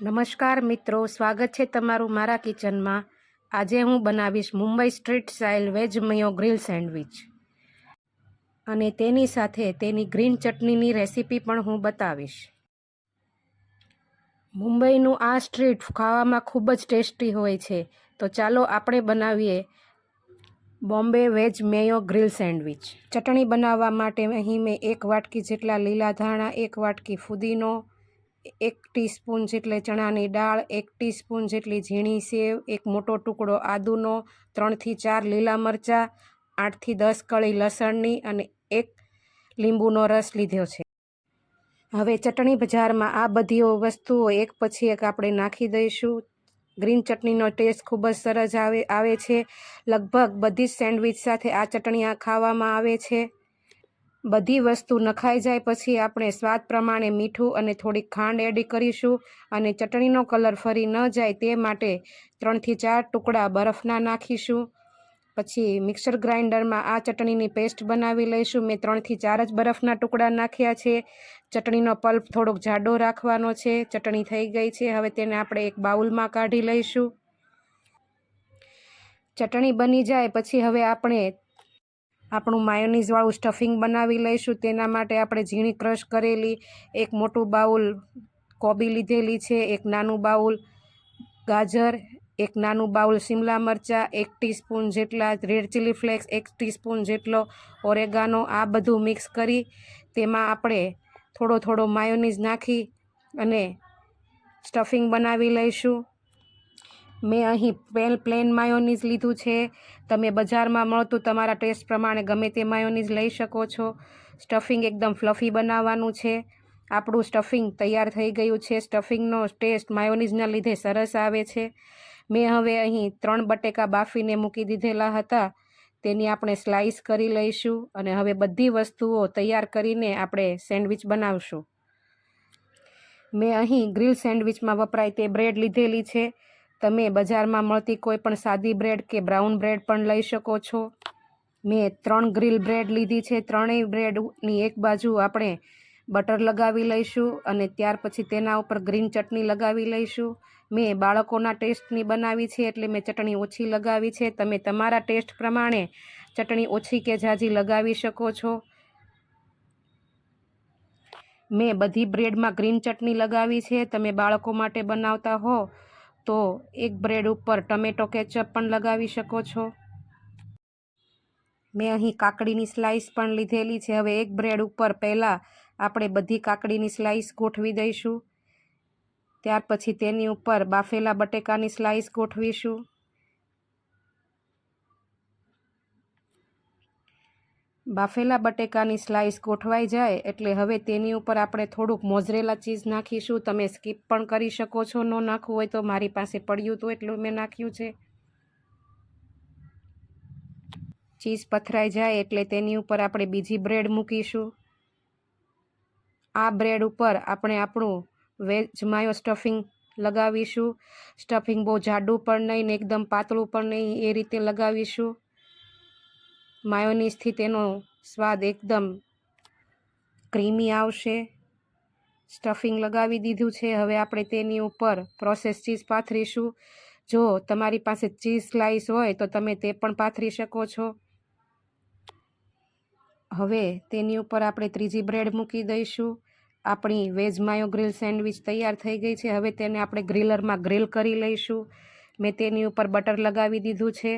નમસ્કાર મિત્રો, સ્વાગત છે તમારું મારા કિચનમાં. આજે હું બનાવીશ Mumbai street style veg mayo grill sandwich. અને તેની સાથે તેની ગ્રીન ચટણીની રેસીપી પણ હું બતાવીશ. મુંબઈનું આ સ્ટ્રીટ ખાવામાં ખૂબ જ ટેસ્ટી હોય છે. તો ચાલો આપણે બનાવીએ Bombay veg mayo grill sandwich. ચટણી બનાવવા માટે અહીં મેં એક વાટકી જેટલા લીલા ધાણા, એક વાટકી ફુદીનો એક ટીસ્પૂન જેટલી ચણાની દાળ, એક ટીસ્પૂન જેટલી ઝીણી સેવ, એક મોટો ટુકડો આદુનો, ત્રણથી ચાર લીલા મરચાં, આઠથી દસ કળી લસણની અને એક લીંબુનો રસ લીધો છે. હવે ચટણી બજારમાં આ બધી વસ્તુઓ એક પછી એક આપણે નાખી દઈશું. ગ્રીન ચટણીનો ટેસ્ટ ખૂબ જ સરસ આવે આવે છે. લગભગ બધી જ સેન્ડવિચ સાથે આ ચટણી ખાવામાં આવે છે. બધી વસ્તુ નખાઈ જાય પછી આપણે સ્વાદ પ્રમાણે મીઠું અને થોડીક ખાંડ એડ કરીશું અને ચટણીનો કલર ફરી ન જાય તે માટે ત્રણથી ચાર ટુકડા બરફના નાખીશું. પછી મિક્સર ગ્રાઇન્ડરમાં આ ચટણીની પેસ્ટ બનાવી લઈશું. મેં ત્રણથી ચાર જ બરફના ટુકડા નાખ્યા છે. ચટણીનો પલ્પ થોડોક જાડો રાખવાનો છે. ચટણી થઈ ગઈ છે. હવે તેને આપણે એક બાઉલમાં કાઢી લઈશું. ચટણી બની જાય પછી હવે આપણે આપણું માયોનીઝવાળું સ્ટફિંગ બનાવી લઈશું. તેના માટે આપણે ઝીણી ક્રશ કરેલી, એક મોટું બાઉલ કોબી લીધેલી છે, એક નાનું બાઉલ ગાજર, એક નાનું બાઉલ શિમલા મરચાં, એક ટીસ્પૂન જેટલા રેડ ચીલી ફ્લેક્સ, એક ટીસ્પૂન જેટલો ઓરેગાનો, આ બધું મિક્સ કરી તેમાં આપણે થોડો થોડો માયોનીઝ નાખી અને સ્ટફિંગ બનાવી લઈશું. મેં અહીં પેલ પ્લેન માયોનીઝ લીધું છે. તમે બજારમાં મળતું તમારા ટેસ્ટ પ્રમાણે ગમે તે માયોનીઝ લઈ શકો છો. સ્ટફિંગ એકદમ ફ્લફી બનાવવાનું છે. આપણું સ્ટફિંગ તૈયાર થઈ ગયું છે. સ્ટફિંગનો ટેસ્ટ માયોનીઝના લીધે સરસ આવે છે. મેં હવે અહીં ત્રણ બટેકા બાફીને મૂકી દીધેલા હતા. તેની આપણે સ્લાઈસ કરી લઈશું અને હવે બધી વસ્તુઓ તૈયાર કરીને આપણે સેન્ડવિચ બનાવશું. મેં અહીં ગ્રીલ સેન્ડવિચમાં વપરાય તે બ્રેડ લીધેલી છે. તમે બજારમાં મળતી કોઈ પણ સાદી બ્રેડ કે બ્રાઉન બ્રેડ પણ લઈ શકો છો? મેં ત્રણ ગ્રીલ બ્રેડ લીધી છે. ત્રણેય બ્રેડની એક બાજુ આપણે બટર લગાવી લઈશું અને ત્યાર પછી તેના ઉપર ગ્રીન ચટણી લગાવી લઈશું. મેં બાળકોના ટેસ્ટની બનાવી છે એટલે મેં ચટણી ઓછી લગાવી છે. તમે તમારા ટેસ્ટ પ્રમાણે ચટણી ઓછી કે ઝાઝી લગાવી શકો છો. મેં બધી બ્રેડમાં ગ્રીન ચટણી લગાવી છે. તમે બાળકો માટે બનાવતા હો. તો એક બ્રેડ ઉપર ટમેટો કેચઅપ પણ લગાવી શકો છો. મેં અહીં કાકડીની સ્લાઈસ પણ લીધેલી છે. હવે એક બ્રેડ ઉપર પહેલાં આપણે બધી કાકડીની સ્લાઈસ ગોઠવી દઈશું. ત્યાર પછી તેની ઉપર બાફેલા બટેકાની સ્લાઈસ ગોઠવીશું. બાફેલા બટેકાની સ્લાઈસ ગોઠવાઈ જાય એટલે હવે તેની ઉપર આપણે થોડુંક મોઝરેલા ચીઝ નાખીશું. તમે સ્કીપ પણ કરી શકો છો, ન નાખવું હોય તો મારી પાસે પડ્યું તો એટલું મેં નાખ્યું છે. ચીઝ પથરાઈ જાય એટલે તેની ઉપર આપણે બીજી બ્રેડ મૂકીશું. આ બ્રેડ ઉપર આપણે આપણું વેજ માયો સ્ટફિંગ લગાવીશું. સ્ટફિંગ બહુ જાડું પણ નહીં ને એકદમ પાતળું પણ નહીં, એ રીતે લગાવીશું. માયોનીઝથી તેનો સ્વાદ એકદમ ક્રીમી આવશે. સ્ટફિંગ લગાવી દીધું છે. હવે આપણે તેની ઉપર પ્રોસેસ ચીઝ પાથરીશું. જો તમારી પાસે ચીઝ સ્લાઈસ હોય તો તમે તે પણ પાથરી શકો છો. હવે તેની ઉપર આપણે ત્રીજી બ્રેડ મૂકી દઈશું. આપણી વેજ માયો ગ્રીલ સેન્ડવિચ તૈયાર થઈ ગઈ છે. હવે તેને આપણે ગ્રીલરમાં ગ્રીલ કરી લઈશું. મેં તેની ઉપર બટર લગાવી દીધું છે.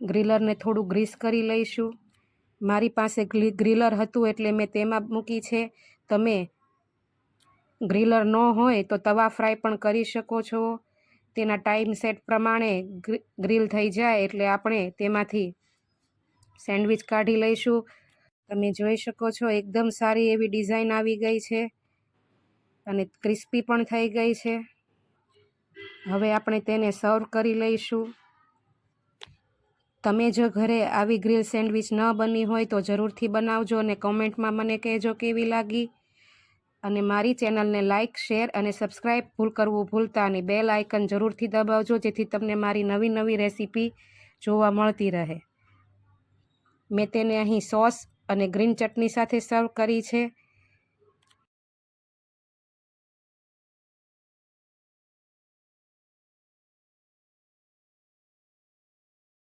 ગ્રીલરને થોડું ગ્રીસ કરી લઈશું. મારી પાસે ગ્રીલર હતું એટલે મેં તેમાં મૂકી છે. તમે ગ્રીલર ન હોય તો તવા ફ્રાય પણ કરી શકો છો. તેના ટાઈમ સેટ પ્રમાણે ગ્રીલ થઈ જાય એટલે આપણે તેમાંથી સેન્ડવિચ કાઢી લઈશું. તમે જોઈ શકો છો એકદમ સારી એવી ડિઝાઇન આવી ગઈ છે અને ક્રિસ્પી પણ થઈ ગઈ છે. હવે આપણે તેને સર્વ કરી લઈશું. તમે જો ઘરે આવી ગ્રીલ સેન્ડવિચ ન બની હોય તો જરૂરથી બનાવજો અને કોમેન્ટમાં મને કહેજો કેવી લાગી. અને મારી ચેનલને લાઇક શેર અને સબસ્ક્રાઈબ ભૂલ કરવું ભૂલતા અને બેલ આઇકન જરૂરથી દબાવજો જેથી તમને મારી નવી નવી રેસીપી જોવા મળતી રહે. મેં તેને અહીં સોસ અને ગ્રીન ચટણી સાથે સર્વ કરી છે.